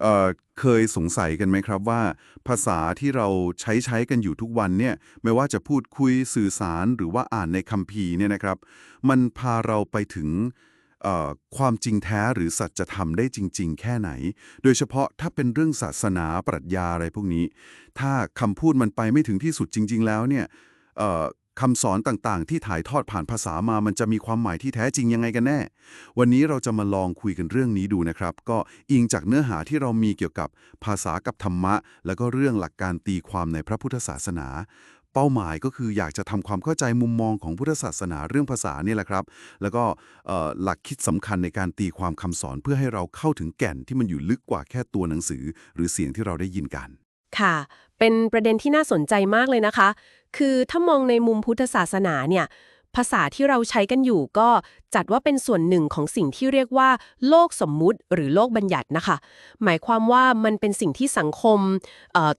เอ่อเคยสงสัยกันไหมครับว่า ภาษาที่เราใช้ใช้กันอยู่ทุกวันเนี่ยไม่ว่าจะพูดคุยสื่อสารหรือว่าอ่านในคัมภีร์เนี่ยนะครับ มันพาเราไปถึงเอ่อความจริงแท้หรือสัจธรรมได้จริง ๆ แค่ไหน โดยเฉพาะถ้าเป็นเรื่องศาสนาปรัชญาอะไรพวกนี้ ถ้าคำพูดมันไปไม่ถึงที่สุดจริง ๆ แล้วเนี่ยเอ่อ คำสอนต่างๆ ที่ถ่ายทอดผ่านภาษามามันจะมีความหมายที่แท้จริงยังไงกันแน่ วันนี้เราจะมาลองคุยกันเรื่องนี้ดูนะครับ ก็อิงจากเนื้อหาที่เรามีเกี่ยวกับภาษากับธรรมะ แล้วก็เรื่องหลักการตีความในพระพุทธศาสนา เป้าหมายก็คืออยากจะทำความเข้าใจมุมมองของพุทธศาสนาเรื่องภาษานี่แหละครับ แล้วก็หลักคิดสำคัญในการตีความคำสอนเพื่อให้เราเข้าถึงแก่นที่มันอยู่ลึกกว่าแค่ตัวหนังสือ หรือเสียงที่เราได้ยินกัน ค่ะ เป็นประเด็นที่น่าสนใจมากเลยนะคะ คือถ้ามองในมุมพุทธศาสนาเนี่ยภาษาที่เราใช้กันอยู่ก็จัดว่าเป็นส่วนหนึ่งของสิ่งที่เรียกว่า โลกสมมุติหรือโลกบัญญัตินะคะ หมายความว่ามันเป็นสิ่งที่สังคม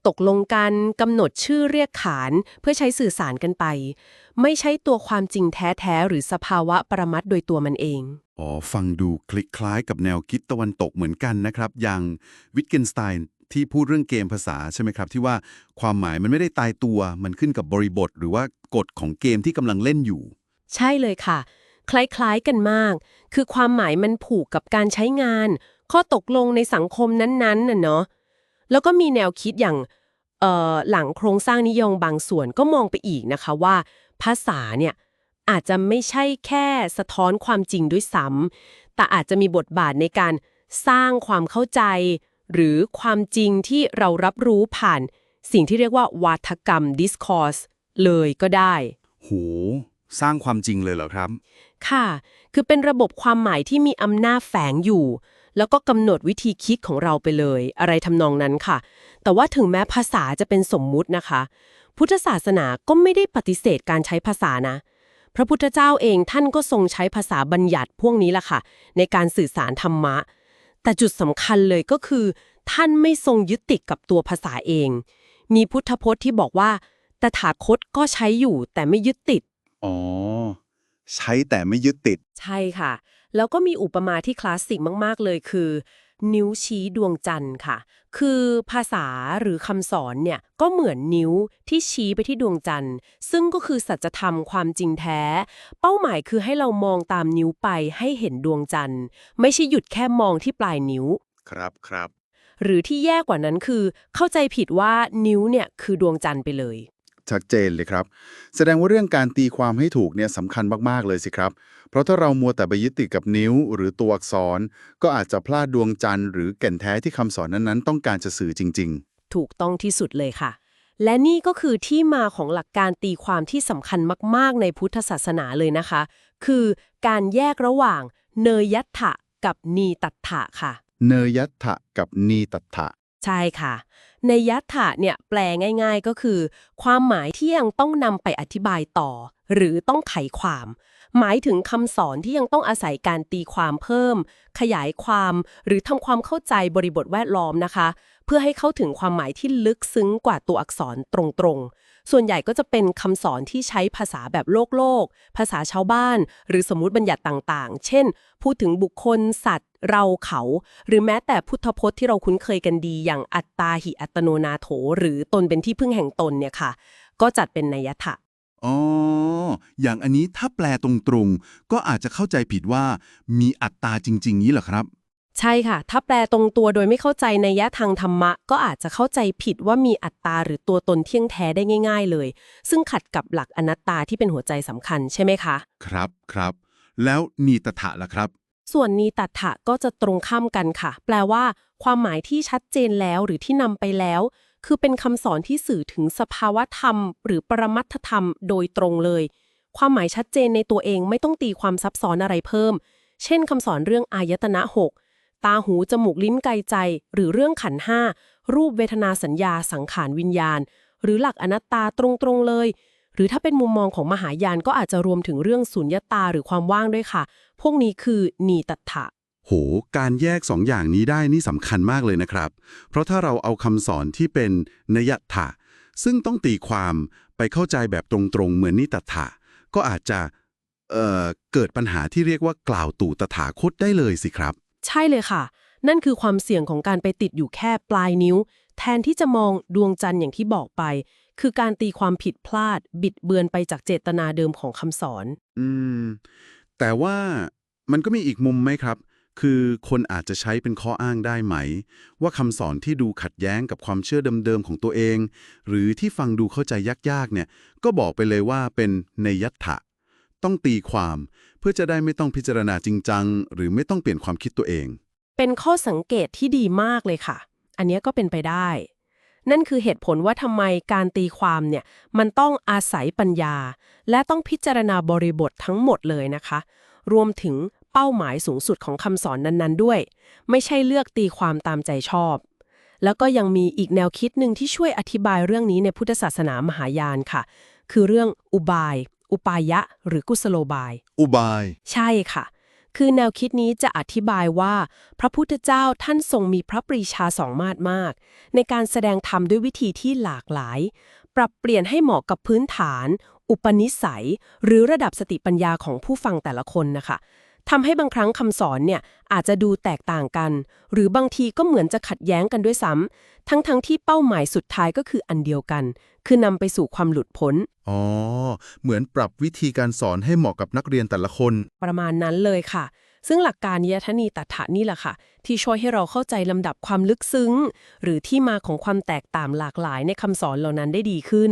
ตกลงกันกำหนดชื่อเรียกขาน เพื่อใช้สื่อสารกันไป ไม่ใช่ตัวความจริงแท้ๆหรือสภาวะปรมัตถ์โดยตัวมันเองอ๋อฟังดูคลิกคล้ายกับแนวคิดตะวันตกเหมือนกันนะครับ อย่างวิทเกนสไตน์ ที่พูดเรื่องเกมภาษาใช่ไหมครับ ที่ว่าความหมายมันไม่ได้ตายตัว มันขึ้นกับบริบท หรือว่ากฎของเกมที่กำลังเล่นอยู่ ใช่เลยค่ะ คล้ายๆกันมาก คือความหมายมันผูกกับการใช้งาน ข้อตกลงในสังคมนั้นๆน่ะเนาะแล้วก็มีแนวคิดอย่างหลังโครงสร้างนิยมบางส่วนก็มองไปอีกนะคะว่า ภาษาเนี่ยอาจจะไม่ใช่แค่สะท้อนความจริงด้วยซ้ำแต่อาจจะมีบทบาทในการสร้างความเข้าใจ หรือความจริงที่เรารับรู้ผ่าน สิ่งที่เรียกว่าวาทกรรม discourse เลยก็ได้ โห สร้างความจริงเลยเหรอครับ ค่ะ คือเป็นระบบความหมายที่มีอำนาจแฝงอยู่ แล้วก็กำหนดวิธีคิดของเราไปเลย อะไรทำนองนั้นค่ะ แต่ว่าถึงแม้ภาษาจะเป็นสมมุตินะคะ พุทธศาสนาก็ไม่ได้ปฏิเสธการใช้ภาษานะ พระพุทธเจ้าเองท่านก็ทรงใช้ภาษาบัญญัติพวกนี้ล่ะค่ะ ในการสื่อสารธรรมะ แต่จุดสำคัญเลยก็คือ ท่านไม่ทรงยึดติดกับตัวภาษาเอง มีพุทธพจน์ที่บอกว่า ตถาคตก็ใช้อยู่แต่ไม่ยึดติด อ๋อ ใช้แต่ไม่ยึดติด ใช่ค่ะ แล้วก็มีอุปมาที่คลาสสิกมาก ๆ เลยคือ นิ้วชี้ดวงจันทร์ค่ะ คือภาษาหรือคำสอนเนี่ยก็เหมือนนิ้วที่ชี้ไปที่ดวงจันทร์ ซึ่งก็คือสัจธรรมความจริงแท้ เป้าหมายคือให้เรามองตามนิ้วไปให้เห็นดวงจันทร์ ไม่ใช่หยุดแค่มองที่ปลายนิ้ว ครับครับ หรือที่แย่กว่านั้นคือ เข้าใจผิดว่านิ้วเนี่ยคือดวงจันทร์ไปเลย ชัดเจนเลยครับ แสดงว่าเรื่องการตีความให้ถูกเนี่ยสำคัญมากๆเลยสิครับ เพราะถ้าเรามัวแต่ไปยึดติดกับนิ้วหรือตัวอักษร ก็อาจจะพลาดดวงจันทร์หรือแก่นแท้ที่คำสอนนั้นๆ ต้องการจะสื่อจริงถูกต้องที่สุดเลยค่ะ และนี่ก็คือที่มาของหลักการตีความที่สำคัญมาก ๆ ในพุทธศาสนาเลยนะคะ คือการแยกระหว่างเนยยัตถะกับนีตัตถะค่ะๆเนยยัตถะกับนีตัตถะใช่ค่ะ ในยัตถะเนี่ยแปลง่าย ๆก็คือ ความหมายที่ยังต้องนำไปอธิบายต่อ หรือต้องไขความ หมายถึงคำสอนที่ยังต้องอาศัยการตีความเพิ่ม ขยายความ หรือทำความเข้าใจบริบทแวดล้อมนะคะ เพื่อให้เข้าถึงความหมายที่ลึกซึ้งกว่าตัวอักษรตรงๆ ส่วนใหญ่ก็จะเป็นคำสอนที่ใช้ภาษาแบบโลกโลก ภาษาชาวบ้าน หรือสมมุติบัญญัติต่างๆ เช่น พูดถึงบุคคล สัตว์ เราเขา หรือแม้แต่พุทธพจน์ที่เราคุ้นเคยกันดีอย่างอัตตาหิอัตโนนาโถ หรือตนเป็นที่พึ่งแห่งตนเนี่ยค่ะ ก็จัดเป็นนัยยะอ๋อ อย่างอันนี้ถ้าแปลตรงๆ ก็อาจจะเข้าใจผิดว่ามีอัตตาจริง ๆ นี้เหรอครับ ใช่ค่ะ ถ้าแปลตรงตัวโดยไม่เข้าใจในยะทางธรรมะ ก็อาจจะเข้าใจผิดว่ามีอัตตาหรือตัวตนเที่ยงแท้ได้ง่าย ๆ เลย ซึ่งขัดกับหลักอนัตตาที่เป็นหัวใจสำคัญใช่ไหมคะ ครับครับ แล้วนีตถะล่ะครับ ส่วนนีตัตถะก็จะตรงข้ามกันค่ะ แปลว่า ความหมายที่ชัดเจนแล้วหรือที่นำไปแล้ว คือเป็นคำสอนที่สื่อถึงสภาวะธรรม หรือปรมัตถธรรม โดยตรงเลย ความหมายชัดเจนในตัวเองไม่ต้องตีความซับซ้อนอะไรเพิ่ม เช่นคำสอนเรื่องอายตนะหก ตาหูจมูกลิ้นกายใจ หรือเรื่องขันห้ารูปเวทนาสัญญาสังขารวิญญาณ หรือหลักอนัตตาตรงๆเลย หรือถ้าเป็นมุมมองของมหายานก็อาจจะรวมถึงเรื่องสุญญตาหรือความว่างด้วยค่ะ พวกนี้คือนีตัตถะโห การแยกสองอย่างนี้ได้นี่สำคัญมากเลยนะครับ เพราะถ้าเราเอาคำสอนที่เป็นนยถะ ซึ่งต้องตีความไปเข้าใจแบบตรงๆ เหมือนนิตถะ ก็อาจจะเเกิดปัญหาที่เรียกว่ากล่าวตู่ตถาคตได้เลยสิครับ ใช่เลยค่ะ นั่นคือความเสี่ยงของการไปติดอยู่แค่ปลายนิ้ว แทนที่จะมองดวงจันทร์อย่างที่บอกไป คือการตีความผิดพลาด บิดเบือนไปจากเจตนาเดิมของคำสอน อืม แต่ว่ามันก็มีอีกมุมไหมครับ คือคนอาจจะใช้เป็นข้ออ้างได้ไหม ว่าคำสอนที่ดูขัดแย้งกับความเชื่อเดิมๆของตัวเอง หรือที่ฟังดูเข้าใจยากๆเนี่ย ก็บอกไปเลยว่าเป็นในยยัตถะ ต้องตีความ พื่อจะได้ไม่ต้องพิจารณาจริงจัง หรือไม่ต้องเปลี่ยนความคิดตัวเอง เป็นข้อสังเกตที่ดีมากเลยค่ะ อันนี้ก็เป็นไปได้ นั่นคือเหตุผลว่าทำไมการตีความเนี่ยมันต้องอาศัยปัญญา และต้องพิจารณาบริบททั้งหมดเลยนะคะ รวมถึงเป้าหมายสูงสุดของคำสอนนั้นๆ ด้วย ไม่ใช่เลือกตีความตามใจชอบ แล้วก็ยังมีอีกแนวคิดหนึ่งที่ช่วยอธิบายเรื่องนี้ในพุทธศาสนามหายานค่ะ คือเรื่องอุบาย อุปายะ หรือกุศโลบาย อุบาย ใช่ค่ะ คือแนวคิดนี้จะอธิบายว่า พระพุทธเจ้าท่านทรงมีพระปรีชาสองมาตรมาก ในการแสดงธรรมด้วยวิธีที่หลากหลาย ปรับเปลี่ยนให้เหมาะกับพื้นฐาน อุปนิสัย หรือระดับสติปัญญาของผู้ฟังแต่ละคนนะคะ ทำให้บางครั้งคำสอนเนี่ยอาจจะดูแตกต่างกัน หรือบางทีก็เหมือนจะขัดแย้งกันด้วยซ้ำทั้งๆทที่เป้าหมายสุดท้ายก็คืออันเดียวกัน คือนำไปสู่ความหลุดพ้น อ๋อ เหมือนปรับวิธีการสอนให้เหมาะกับนักเรียนแต่ละคน ประมาณนั้นเลยค่ะ ซึ่งหลักการยทนีตถานี่แหละค่ะ ที่ช่วยให้เราเข้าใจลำดับความลึกซึ้ง หรือที่มาของความแตกต่างหลากหลายในคำสอนเหล่านั้นได้ดีขึ้น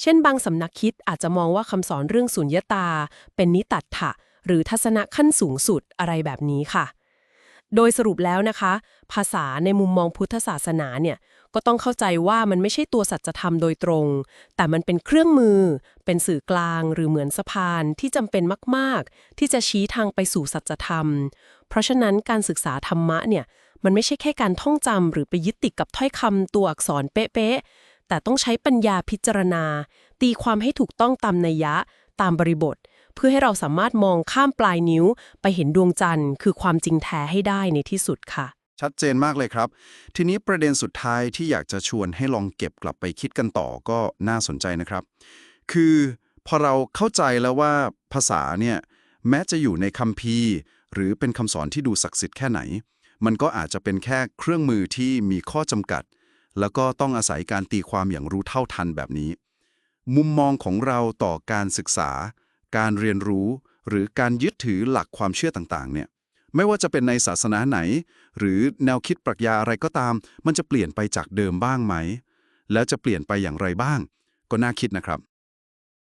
เช่น บางสำนักคิดอาจจะมองว่าคำสอนเรื่องสุญญตา เป็นนิตัตถะ หรือทัศนะขั้นสูงสุดอะไรแบบนี้ค่ะ โดยสรุปแล้วนะคะ ภาษาในมุมมองพุทธศาสนาเนี่ยก็ต้องเข้าใจว่ามันไม่ใช่ตัวสัจธรรมโดยตรง แต่มันเป็นเครื่องมือ เป็นสื่อกลางหรือเหมือนสะพานที่จำเป็นมาก ๆ ที่จะชี้ทางไปสู่สัจธรรม เพราะฉะนั้นการศึกษาธรรมะเนี่ยมันไม่ใช่แค่การท่องจำหรือไปยึดติดกับถ้อยคำตัวอักษรเป๊ะๆแต่ต้องใช้ปัญญาพิจารณา ตีความให้ถูกต้องตามนัยยะ ตามบริบท เพื่อให้เราสามารถมองข้ามปลายนิ้ว ไปเห็นดวงจันทร์คือความจริงแท้ให้ได้ในที่สุดค่ะ ชัดเจนมากเลยครับ ทีนี้ประเด็นสุดท้ายที่อยากจะชวนให้ลองเก็บกลับไปคิดกันต่อก็น่าสนใจนะครับ คือพอเราเข้าใจแล้วว่าภาษาเนี่ยแม้จะอยู่ในคัมภีร์ หรือเป็นคำสอนที่ดูศักดิ์สิทธิ์แค่ไหน มันก็อาจจะเป็นแค่เครื่องมือที่มีข้อจำกัด แล้วก็ต้องอาศัยการตีความอย่างรู้เท่าทันแบบนี้ มุมมองของเราต่อการศึกษา การเรียนรู้ หรือการยึดถือหลักความเชื่อต่างๆ เนี่ยไม่ว่าจะเป็นในศาสนาไหน หรือแนวคิดปรัชญาอะไรก็ตาม มันจะเปลี่ยนไปจากเดิมบ้างไหม แล้วจะเปลี่ยนไปอย่างไรบ้าง ก็น่าคิดนะครับ